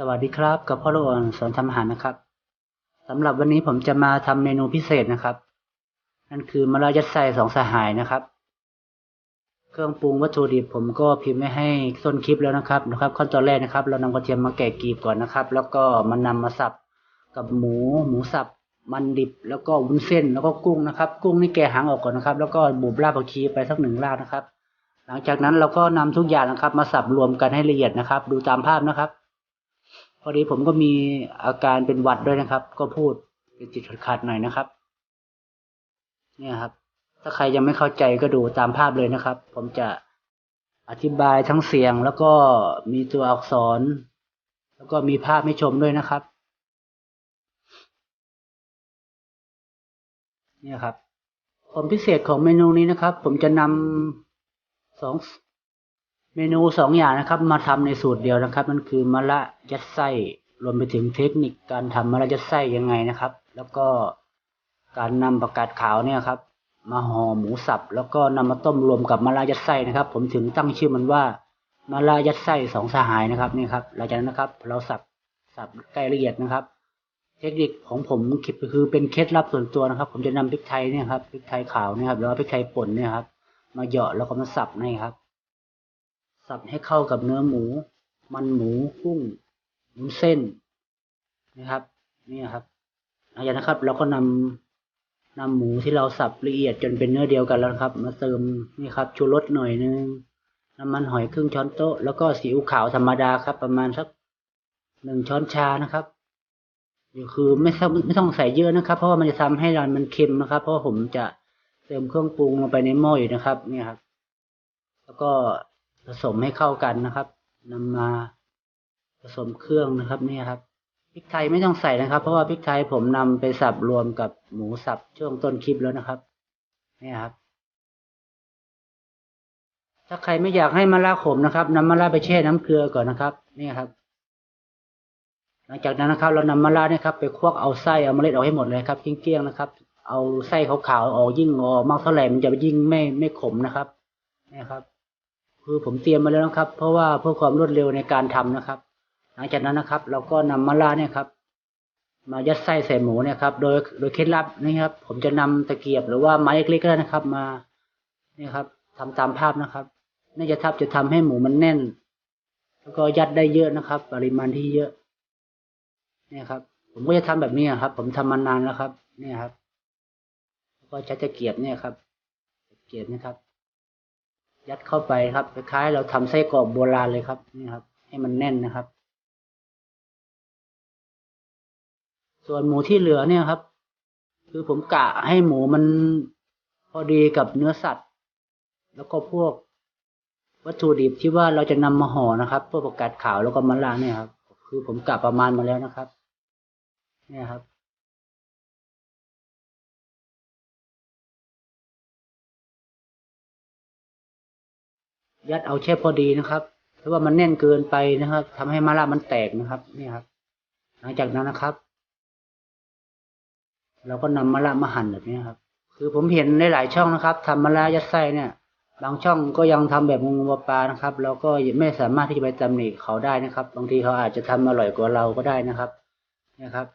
สวัสดีครับ กับพ่อลูกอ่อนสอนทำอาหารนะครับสำหรับวันนี้ผมจะมาทำเมนูพิเศษนะครับ นั่นคือมะระยัดไส้สองสหายนะครับ เครื่องปรุงวัตถุดิบผมก็พิมพ์ไว้ให้ต้นคลิปแล้วนะครับนะครับ ขั้นตอนแรกนะครับ เรานำกระเทียมมาแกะกลีบก่อนนะครับ แล้วก็มานำมาสับกับหมู หมูสับ มันดิบ แล้วก็วุ้นเส้น แล้วก็กุ้งนะครับ กุ้งนี่แกะหางออกก่อนนะครับ แล้วก็บุบรากผักชีไปสักหนึ่งรากนะครับ หลังจากนั้นเราก็นำทุกอย่างนะครับ มาสับรวมกันให้ละเอียดนะครับ ดูตามภาพนะครับ อดีผมก็มีอาการเป็นหวัดด้วยนะครับ ก็พูดเป็นจิตขาดหน่อยนะครับ เนี่ยครับ ถ้าใครยังไม่เข้าใจก็ดูตามภาพเลยนะครับ ผมจะอธิบายทั้งเสียงแล้วก็มีตัวอักษร แล้วก็มีภาพให้ชมด้วยนะครับ เนี่ยครับความพิเศษของเมนูนี้นะครับ ผมจะนำสอง เมนูสองอย่างนะครับ มาทำในสูตรเดียวนะครับนั่นคือมะระยัดไส้รวมไปถึงเทคนิคการทำมะระยัดไส้ยังไงนะครับ แล้วก็การนำประกาศขาวเนี่ยครับ มาห่อหมูสับ แล้วก็นำมาต้มรวมกับมะระยัดไส้นะครับ ผมถึงตั้งชื่อมันว่ามะระยัดไส้สองสหายนะครับนี่ครับหลังจากนั้นนะครับ เราสับสับใกล้ละเอียดนะครับ เทคนิคของผมคือเป็นเคล็ดลับส่วนตัวนะครับ ผมจะนำพริกไทยเนี่ยครับพริกไทยขาวเนี่ยครับแล้วพริกไทยป่นเนี่ยครับ มาเหยาะแล้วก็มาสับนี่ครับ สับให้เข้ากับเนื้อหมู มันหมูกุ้งหมูเส้นนะครับ นี่ครับหลังจากนะครับ เราก็นำนำหมูที่เราสับละเอียดจนเป็นเนื้อเดียวกันแล้วครับ มาเติมนี่ครับชูรสหน่อยนึงน้ำมันหอยครึ่งช้อนโต๊ะแล้วก็ซีอิ๊วขาวธรรมดาครับ ประมาณสักหนึ่งช้อนชานะครับคือไม่ต้องไม่ต้องใส่เยอะนะครับ เพราะว่ามันจะทำให้เรานมันเค็มนะครับ เพราะผมจะเติมเครื่องปรุงลงไปในหม้ออยู่นะครับนี่ครับ แล้วก็ ผสมให้เข้ากันนะครับนำมาผสมเครื่องนะครับนี่ครับพริกไทยไม่ต้องใส่นะครับ เพราะว่าพริกไทยผมนำไปสับรวมกับหมูสับช่วงต้นคลิปแล้วนะครับนี่ครับ ถ้าใครไม่อยากให้มะระขมนะครับนำมะระไปแช่น้ำเกลือก่อนนะครับนี่ครับ หลังจากนั้นนะครับ เรานำมะระเนี่ยครับไปควักเอาไส้เอาเมล็ดออกให้หมดเลยครับเกลี้ยงๆนะครับ เอาไส้ขาวๆออกยิ่งออกมากเท่าไหร่มันจะยิ่งไม่ไม่ขมนะครับนี่ครับ คือผมเตรียมมาแล้วนะครับ เพราะว่าเพื่อความรวดเร็วในการทำนะครับ หลังจากนั้นนะครับ เราก็นำมะระเนี่ยครับ มายัดไส้ใส่หมูเนี่ยครับ โดยโดยเคล็ดลับนี่ครับ ผมจะนำตะเกียบหรือว่าไม้เล็กๆก็ได้นะครับ มาเนี่ยครับทำตามภาพนะครับนี่จะทับจะทำให้หมูมันแน่น แล้วก็ยัดได้เยอะนะครับ ปริมาณที่เยอะ เนี่ยครับ ผมก็จะทำแบบนี้ครับ ผมทำมานานแล้วครับ เนี่ยครับ แล้วก็ใช้ตะเกียบเนี่ยครับตะเกียบนะครับ ยัดเข้าไปครับคล้ายเราทำไส้กรอกโบราณเลยครับนี่ครับ ให้มันแน่นนะครับ ส่วนหมูที่เหลือเนี่ยครับ คือผมกะให้หมูมันพอดีกับเนื้อสัตว์ แล้วก็พวกวัตถุดิบที่ว่าเราจะนำมาห่อนะครับพวกประกาศขาวแล้วก็มะระเนี่ยครับ คือผมกะประมาณมาแล้วนะครับ เนี่ยครับ ยัดเอาแค่พอดีนะครับเพราะว่ามันแน่นเกินไปนะครับทำให้มะระมันแตกนะครับ นี่ครับ หลังจากนั้นนะครับ เราก็นำมะระมาหั่นแบบนี้ครับ คือผมเห็นในหลายช่องนะครับทำมะระยัดไส้เนี่ย บางช่องก็ยังทำแบบงูปลานะครับ เราก็ไม่สามารถที่จะไปตำหนิเขาได้นะครับ บางทีเขาอาจจะทำอร่อยกว่าเราก็ได้นะครับนี่ครับ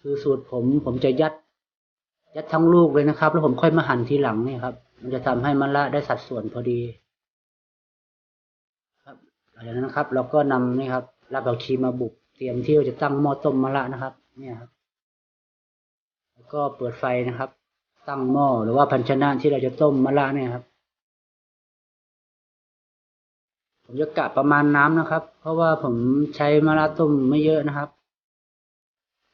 คือสูตรผมผมจะยัด ยัดทั้งลูกเลยนะครับ แล้วผมค่อยมาหั่นทีหลังเนี่ยครับ มันจะทำให้มะระได้สัดส่วนพอดี ครับหลังจากนั้นนะครับ เราก็นำนี่ครับรากผักชีมาบุกเตรียมที่จะตั้งหม้อต้มมะระนะครับ เนี่ยครับ แล้วก็เปิดไฟนะครับ ตั้งหม้อหรือว่าภาชนะที่เราจะต้มมะระเนี่ยครับผมจะกะประมาณน้ำนะครับ เพราะว่าผมใช้มะระต้มไม่เยอะนะครับ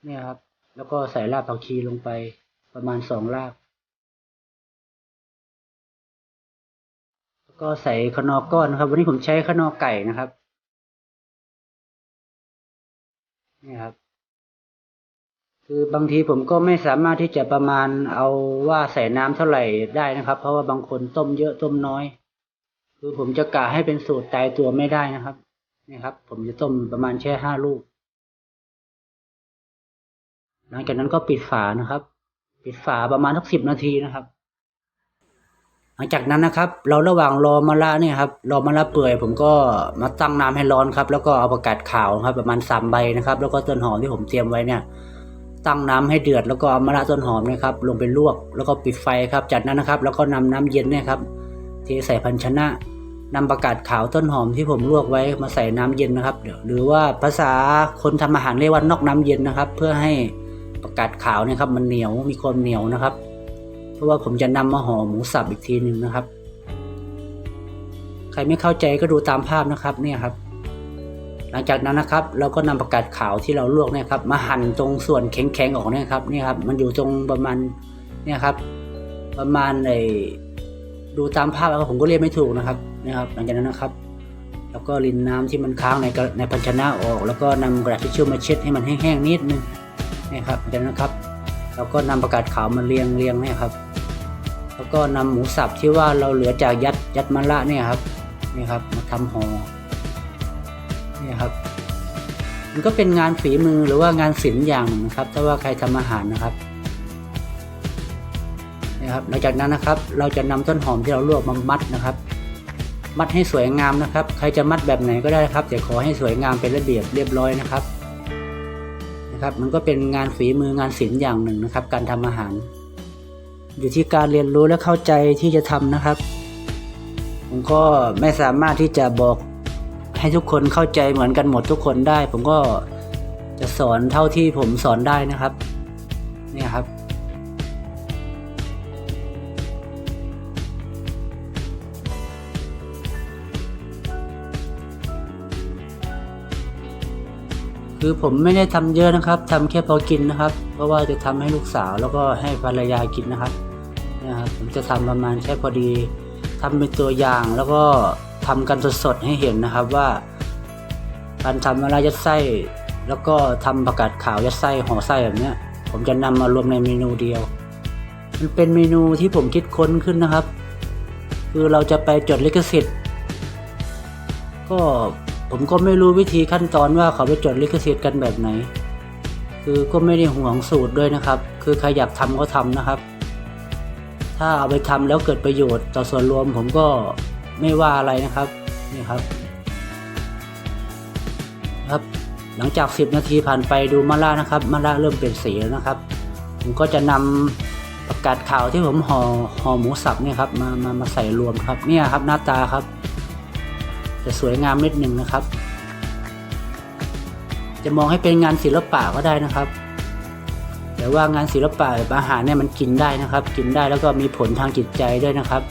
เนี่ยครับ แล้วก็ใส่รากผักชีลงไปประมาณสองราก ก็ใส่ขนอก้อนนะครับ วันนี้ผมใช้ขนอไก่นะครับ นี่ครับ คือบางทีผมก็ไม่สามารถที่จะประมาณเอาว่าใส่น้ำเท่าไหร่ได้นะครับ เพราะว่าบางคนต้มเยอะต้มน้อย คือผมจะกะให้เป็นสูตรตายตัวไม่ได้นะครับนี่ครับ ผมจะต้มประมาณแค่ห้าลูก หลังจากนั้นก็ปิดฝานะครับ ปิดฝาประมาณสักสิบนาทีนะครับ หลังจากนั้นนะครับ เราระหว่างรอมะระเนี่ยครับรอมะระเปื่อย ผมก็มาตั้งน้ำให้ร้อนครับ แล้วก็เอาประกาศขาวครับ ประมาณสามใบนะครับ แล้วก็ต้นหอมที่ผมเตรียมไว้เนี่ย ตั้งน้ำให้เดือดแล้วก็เอามะระต้นหอมนะครับ ลงไปลวกแล้วก็ปิดไฟครับ จากนั้นนะครับ แล้วก็นำน้ำเย็นเนี่ยครับเทใส่ภาชนะนำประกาศขาวต้นหอมที่ผมลวกไว้มาใส่น้ำเย็นนะครับเดี๋ยวหรือว่าภาษาคนทำอาหารเรียกว่านอกน้ำเย็นนะครับ เพื่อให้ประกาศขาวเนี่ยครับมันเหนียวมีความเหนียวนะครับ ราะว่าผมจะนำมาห่อหมูสับอีกทีหนึ่งนะครับ ใครไม่เข้าใจก็ดูตามภาพนะครับเนี่ยครับ หลังจากนั้นนะครับ เราก็นำประกาศขาวที่เราลวกเนี่ยครับ มาหั่นตรงส่วนแข็งๆออกเนี่ยครับเนี่ยครับ มันอยู่ตรงประมาณเนี่ยครับ ประมาณไอ้ดูตามภาพแล้วผมก็เรียกไม่ถูกนะครับนี่ครับ หลังจากนั้นนะครับ แล้วก็รินน้ำที่มันค้างในในภาชนะออก แล้วก็นำกระดาษทิชชู่มาเช็ดให้มันแห้งๆนิดนึงนี่ครับหลังจากนั้นนะครับเราก็นำประกาศขาวมาเรียงเรียงเนี่ยครับ แล้วก็นำหมูสับที่ว่าเราเหลือจากยัดยัดมะระเนี่ยครับนี่ครับมาทำห่อนี่ครับ มันก็เป็นงานฝีมือหรือว่างานศิลป์อย่างหนึ่งนะครับ ถ้าว่าใครทำอาหารนะครับนี่ครับหลังจากนั้นนะครับ เราจะนำต้นหอมที่เราลวกมามัดนะครับ มัดให้สวยงามนะครับ ใครจะมัดแบบไหนก็ได้ครับ แต่ขอให้สวยงามเป็นระเบียบเรียบร้อยนะครับนะครับ มันก็เป็นงานฝีมืองานศิลป์อย่างหนึ่งนะครับ การทำอาหาร อยู่ที่การเรียนรู้และเข้าใจที่จะทำนะครับ ผมก็ไม่สามารถที่จะบอกให้ทุกคนเข้าใจเหมือนกันหมดทุกคนได้ ผมก็จะสอนเท่าที่ผมสอนได้นะครับเนี่ยครับคือผมไม่ได้ทำเยอะนะครับทำแค่พอกินนะครับ ราะว่าจะทำให้ลูกสาวแล้วก็ให้ภรรยากินนะครับนะครับ ผมจะทำประมาณแค่พอดีทำเป็นตัวอย่างแล้วก็ทำกันสดๆให้เห็นนะครับว่า การทำมะระยัดไส้ แล้วก็ทำประกาศขาวยัดไส้ห่อไส้แบบนี้ผมจะนำมารวมในเมนูเดียว มันเป็นเมนูที่ผมคิดค้นขึ้นนะครับ คือเราจะไปจดลิขสิทธิ์ ก็ผมก็ไม่รู้วิธีขั้นตอนว่าเขาไปจดลิขสิทธิ์กันแบบไหน คือก็ไม่ได้ห่วงสูตรด้วยนะครับ คือใครอยากทำก็ทำนะครับ ถ้าเอาไปทำแล้วเกิดประโยชน์ต่อส่วนรวมผมก็ไม่ว่าอะไรนะครับนี่ครับ ครับ หลังจาก 10 นาทีผ่านไปดูมะระนะครับมะระเริ่มเปลี่ยนสีแล้วนะครับ ผมก็จะนำประกาศข่าวที่ผมห่อห่อหมูสับเนี่ยครับมามามาใส่รวมครับเนี่ยครับหน้าตาครับ จะสวยงามนิดหนึ่งนะครับ จะมองให้เป็นงานศิลปะก็ได้นะครับ แต่ว่างานศิลปะแบบอาหารเนี่ยมันกินได้นะครับ กินได้แล้วก็มีผลทางจิตใจด้วยนะครับ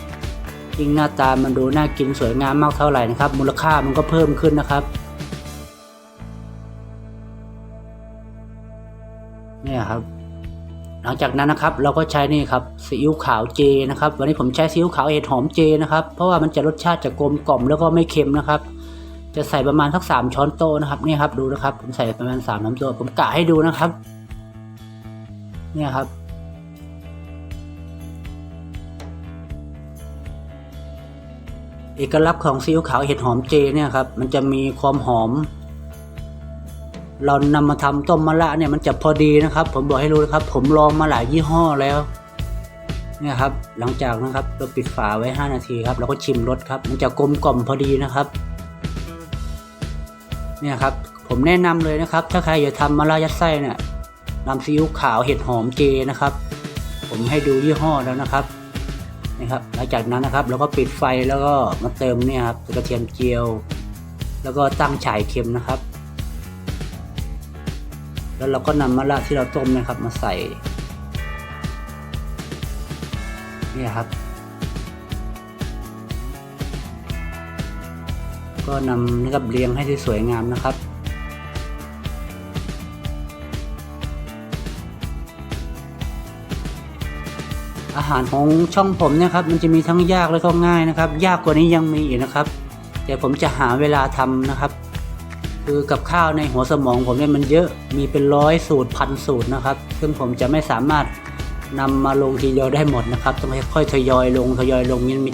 ยิ่งหน้าตามันดูน่ากินสวยงามมากเท่าไหร่นะครับ มูลค่ามันก็เพิ่มขึ้นนะครับเนี่ยครับ หลังจากนั้นนะครับเราก็ใช้นี่ครับซีอิ๊วขาวเจนะครับ วันนี้ผมใช้ซีอิ๊วขาวเห็ดหอมเจนะครับ เพราะว่ามันจะรสชาติจะกลมกล่อมแล้วก็ไม่เค็มนะครับ จะใส่ประมาณสักสามช้อนโต๊ะนะครับนี่ครับดูนะครับ ผมใส่ประมาณสามช้อนโต๊ะผมกะให้ดูนะครับ เนี่ยครับ เอกลักษณ์ของซีอิ๊วขาวเห็ดหอมเจเนี่ยครับมันจะมีความหอม เรานำมาทำต้มมะระเนี่ยมันจะพอดีนะครับ ผมบอกให้รู้นะครับ ผมลองมาหลายยี่ห้อแล้วเนี่ยครับ หลังจากนะครับเราปิดฝาไว้ 5 นาทีครับเราก็ชิมรสครับ มันจะกลมกล่อมพอดีนะครับ เนี่ยครับผมแนะนำเลยนะครับ ถ้าใครอยากทำมะระยัดไส้เนี่ยนำซีอิ๊วขาวเห็ดหอมเจนะครับ ผมให้ดูยี่ห้อแล้วนะครับนะครับหลังจากนั้นนะครับเราก็ปิดไฟแล้วก็มาเติมเนี่ยครับกระเทียมเจียว แล้วก็ตั้งฉายเค็มนะครับ แล้วเราก็นำมะระที่เราต้มนะครับมาใส่เนี่ยครับ ก็นำนะครับเรียงให้สวยงามนะครับอาหารของช่องผมเนี่ยครับมันจะมีทั้งยากและก็ง่ายนะครับ ยากกว่านี้ยังมีอีกนะครับ แต่ผมจะหาเวลาทำนะครับ คือกับข้าวในหัวสมองผมเนี่ยมันเยอะมีเป็นร้อยสูตรพันสูตรนะครับ ซึ่งผมจะไม่สามารถนำมาลงทีเดียวได้หมดนะครับ ต้องค่อยๆทยอยลงทยอยลงมันมี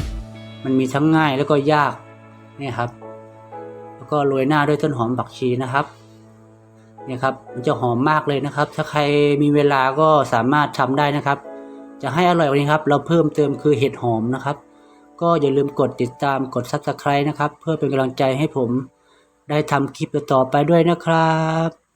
มันมีทั้งง่ายแล้วก็ยากนี่ครับ ก็โรยหน้าด้วยต้นหอมบักชีนะครับเนี่ยครับมันจะหอมมากเลยนะครับ ถ้าใครมีเวลาก็สามารถทำได้นะครับ จะให้อร่อยกว่านี้ครับ เราเพิ่มเติมคือเห็ดหอมนะครับ ก็อย่าลืมกดติดตามกด Subscribe นะครับ เพื่อเป็นกำลังใจให้ผมได้ทำคลิปต่อไปด้วยนะครับ